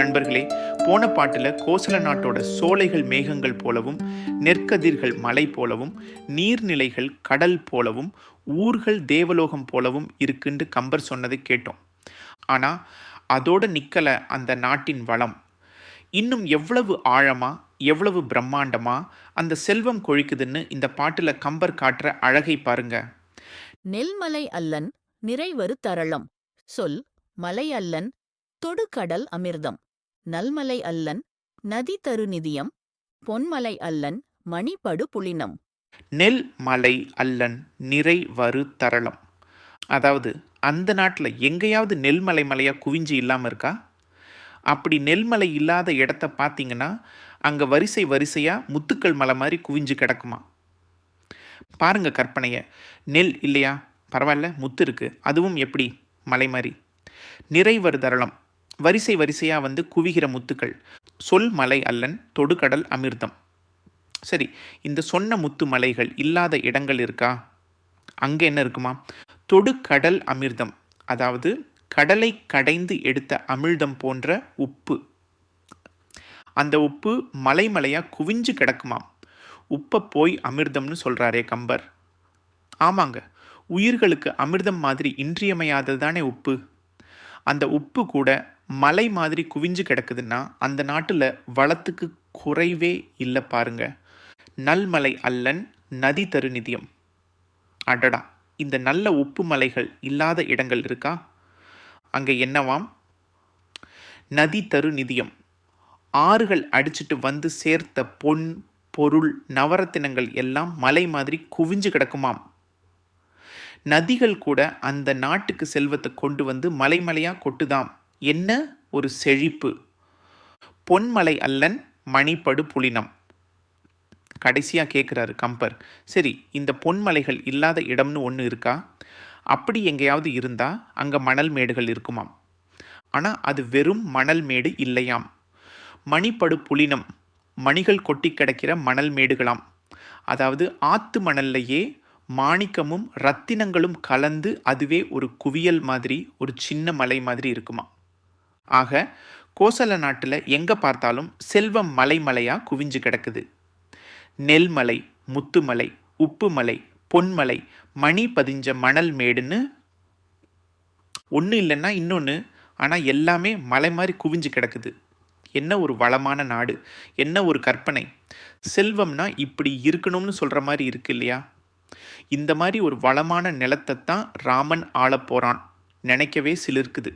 நண்பர்களே போன பாட்டில் கோசல நாட்டோட சோலைகள் மேகங்கள் போலவும் நெற்கதிர்கள் மலை போலவும் நீர்நிலைகள் கடல் போலவும் ஊர்கள் தேவலோகம் போலவும் இருக்குன்னு கம்பர் சொன்னதை கேட்டோம். ஆனால் அதோட நிற்கலை அந்த நாட்டின் வளம். இன்னும் எவ்வளவு ஆழமா எவ்வளவு பிரம்மாண்டமா அந்த செல்வம் கொழிக்குதுன்னு இந்த பாட்டுல கம்பர் காட்டுற அழகை பாருங்க. நெல்மலை அல்லன் நிறைவரு தரளம். சொல் மலை அல்லன் தொடுகடல் அமிர்தம். நல்மலை அல்லன் நதி தருநிதியம் பொன்மலை அல்லன் மணிபடு புலினம் நெல் மலை அல்லன் நிறை வரு தரளம். அதாவது அந்த நாட்டில் எங்கேயாவது நெல்மலை மலையாக குவிஞ்சு இல்லாமல் இருக்கா? அப்படி நெல்மலை இல்லாத இடத்த பார்த்தீங்கன்னா அங்கே வரிசை வரிசையாக முத்துக்கள் மலை மாதிரி குவிஞ்சு கிடக்குமா? பாருங்க கற்பனையை. நெல் இல்லையா? பரவாயில்ல முத்து இருக்குது அதுவும் எப்படி? மலை மாதிரி. நிறைவரு தரளம். வரிசை வரிசையாக வந்து குவிகிற முத்துக்கள். சொல் மலை அல்லன் தொடுகடல் அமிர்தம். சரி இந்த சொன்ன முத்து மலைகள் இல்லாத இடங்கள் இருக்கா? அங்கே என்ன இருக்குமா? தொடுகடல் அமிர்தம் அதாவது கடலை கடைந்து எடுத்த அமிழ்தம் போன்ற உப்பு. அந்த உப்பு மலை மலையாக குவிஞ்சு கிடக்குமாம். உப்பை போய் அமிர்தம்னு சொல்கிறாரே கம்பர். ஆமாங்க உயிர்களுக்கு அமிர்தம் மாதிரி இன்றியமையாதது தானே உப்பு. அந்த உப்பு கூட மலை மாதிரி குவிஞ்சு கிடக்குதுன்னா அந்த நாட்டில் வளத்துக்கு குறைவே இல்லை பாருங்க. நல்மலை அல்லன் நதி தருநிதியம். அடடா இந்த நல்ல உப்பு மலைகள் இல்லாத இடங்கள் இருக்கா? அங்கே என்னவாம்? நதி தருநிதியம். ஆறுகள் அடிச்சிட்டு வந்து சேர்த்த பொன் பொருள் நவரத்தினங்கள் எல்லாம் மலை மாதிரி குவிஞ்சு கிடக்குமாம். நதிகள் கூட அந்த நாட்டுக்கு செல்வத்தை கொண்டு வந்து மலைமலையாக கொட்டுதாம். என்ன ஒரு செழிப்பு? பொன்மலை அல்லன் மணிப்படு புலினம் கடைசியாக கேட்குறாரு கம்பர். சரி இந்த பொன்மலைகள் இல்லாத இடம்னு ஒன்று இருக்கா? அப்படி எங்கேயாவது இருந்தால் அங்கே மணல் மேடுகள் இருக்குமாம். ஆனால் அது வெறும் மணல் மேடு இல்லையாம். மணிப்படு புலினம் மணிகள் கொட்டி கிடக்கிற மணல் மேடுகளாம். அதாவது ஆத்து மணல்லையே மாணிக்கமும் ரத்தினங்களும் கலந்து அதுவே ஒரு குவியல் மாதிரி ஒரு சின்ன மலை மாதிரி இருக்குமா ஆக கோசல நாட்டில் எங்கே பார்த்தாலும் செல்வம் மலை மலையாக குவிஞ்சு கிடக்குது. நெல்மலை முத்துமலை உப்புமலை பொன்மலை மணி பதிஞ்ச மணல் மேடுன்னு ஒன்று இல்லைன்னா இன்னொன்று ஆனால் எல்லாமே மலை மாதிரி குவிஞ்சு கிடக்குது. என்ன ஒரு வளமான நாடு என்ன ஒரு கற்பனை. செல்வம்னா இப்படி இருக்கணும்னு சொல்கிற மாதிரி இருக்கு இல்லையா? இந்த மாதிரி ஒரு வளமான நிலத்தை தான் ராமன் ஆளப் போகிறான் நினைக்கவே சிலிருக்குது.